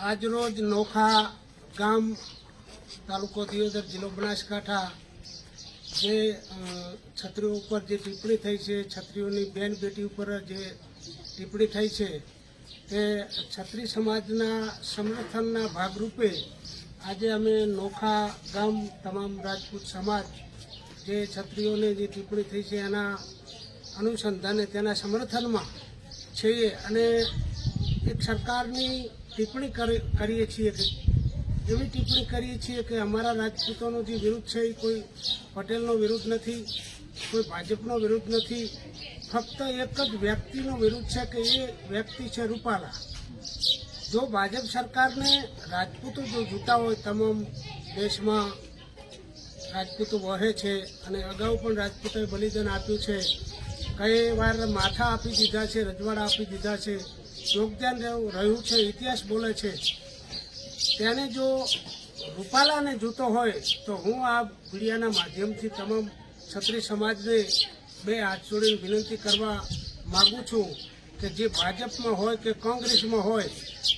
આજરોજ નોખા ગામ તાલુકો દિયોદર જિલ્લો બનાસકાંઠા જે છત્રીઓ ઉપર જે ટિપ્પણી થઈ છે, છત્રીઓની બેન બેટી ઉપર જે ટિપ્પણી થઈ છે, તે છત્રી સમાજના સમર્થનના ભાગરૂપે આજે અમે નોખા ગામ તમામ રાજપૂત સમાજ જે છત્રીઓને જે ટિપ્પણી થઈ છે એના અનુસંધાને તેના સમર્થનમાં છીએ અને એક સરકારની ટિપ્પણી કરી- કરીએ છીએ કે, એવી ટિપ્પણી કરીએ છીએ કે અમારા રાજપૂતોનો જે વિરુદ્ધ છે એ કોઈ પટેલનો વિરુદ્ધ નથી, કોઈ ભાજપનો વિરુદ્ધ નથી. ફક્ત એક જ વ્યક્તિનો વિરુદ્ધ છે કે એ વ્યક્તિ છે રૂપાલા. જો ભાજપ સરકારને રાજપૂતો જો જોતા હોય, તમામ દેશમાં રાજપૂતો વહે છે અને અગાઉ પણ રાજપૂતોએ બલિદાન આપ્યું છે, કઈ વાર માથા આપી દીધા છે, રજવાડા આપી દીધા છે યોગદાન રહ્યું- છે, ઇતિહાસ બોલે છે. તેને જો રૂપાલાને જોતો હોય, તો હું આ મીડિયાના માધ્યમથી તમામ ક્ષત્રિય સમાજને બે હાથ જોડીને વિનંતી કરવા માગું છું કે જે ભાજપમાં હોય કે કોંગ્રેસમાં હોય,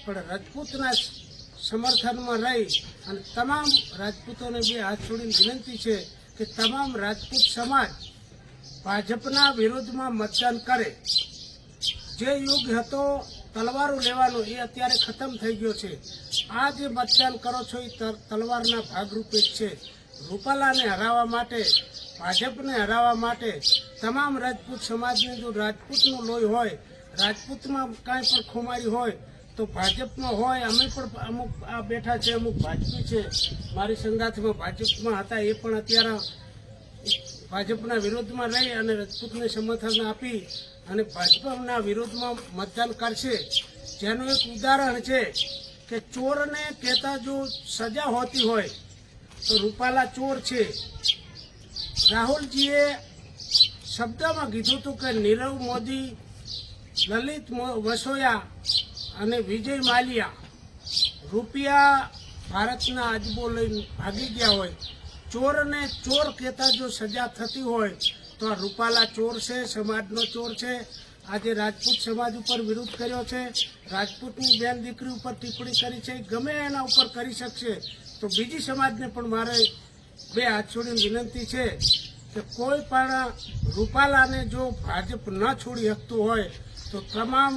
પણ રાજપૂતના સમર્થનમાં રહી અને તમામ રાજપૂતોને બે હાથ જોડીને વિનંતી છે કે તમામ રાજપૂત સમાજ ભાજપના વિરોધમાં મતદાન કરે. જે યુગ હતો તલવારો લેવાનો એ અત્યારે ખતમ થઈ ગયો છે. આ જે મતદાન કરો છો એ તલવારના ભાગરૂપે જ છે. રૂપાલાને હરાવવા માટે, ભાજપને હરાવવા માટે તમામ રાજપૂત સમાજને જો રાજપૂતનું લોહી હોય, રાજપૂતમાં કાંઈ પણ ખુમારી હોય, તો ભાજપમાં હોય, અમે પણ અમુક આ બેઠા છે, અમુક ભાજપી છે. મારી સંગાથમાં ભાજપમાં હતા એ પણ અત્યારે ભાજપના વિરોધમાં રહી અને રાજપૂતને સમર્થન આપી અને ભાજપના વિરોધમાં મતદાન કરશે. જેનું એક ઉદાહરણ છે કે ચોરને કહેતા જો સજા હોતી હોય તો રૂપાલા ચોર છે. રાહુલજીએ શબ્દમાં કીધું હતું કે નીરવ મોદી, લલિત વસોયા અને વિજય માલ્યા રૂપિયા ભારતના આજબો લઈને ભાગી ગયા હોય. ચોરને ચોર કહેતા જો સજા થતી હોય, તો આ રૂપાલા ચોર છે, સમાજનો ચોર છે. આજે રાજપૂત સમાજ ઉપર વિરોધ કર્યો છે. રાજપૂતની બેન દીકરી ઉપર ટિપ્પણી કરી છે. ગમે એના ઉપર કરી શકશે, તો બીજી સમાજને પણ મારે બે હાથ છોડીને વિનંતી છે કે કોઈ પણ રૂપાલાને જો ભાજપ ન છોડી શકતું હોય, તો તમામ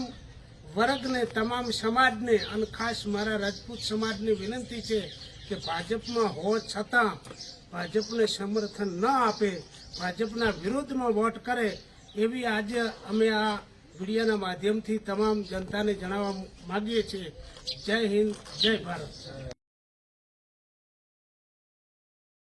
વર્ગને, તમામ સમાજને અને ખાસ મારા રાજપૂત સમાજને વિનંતી છે કે ભાજપમાં હોવા છતાં ભાજપને સમર્થન ન આપે, ભાજપના વિરોધમાં વોટ કરે, એવી આજે અમે આ મીડિયાના માધ્યમથી તમામ જનતાને જણાવવા માગીએ છીએ. જય હિન્દ, જય ભારત.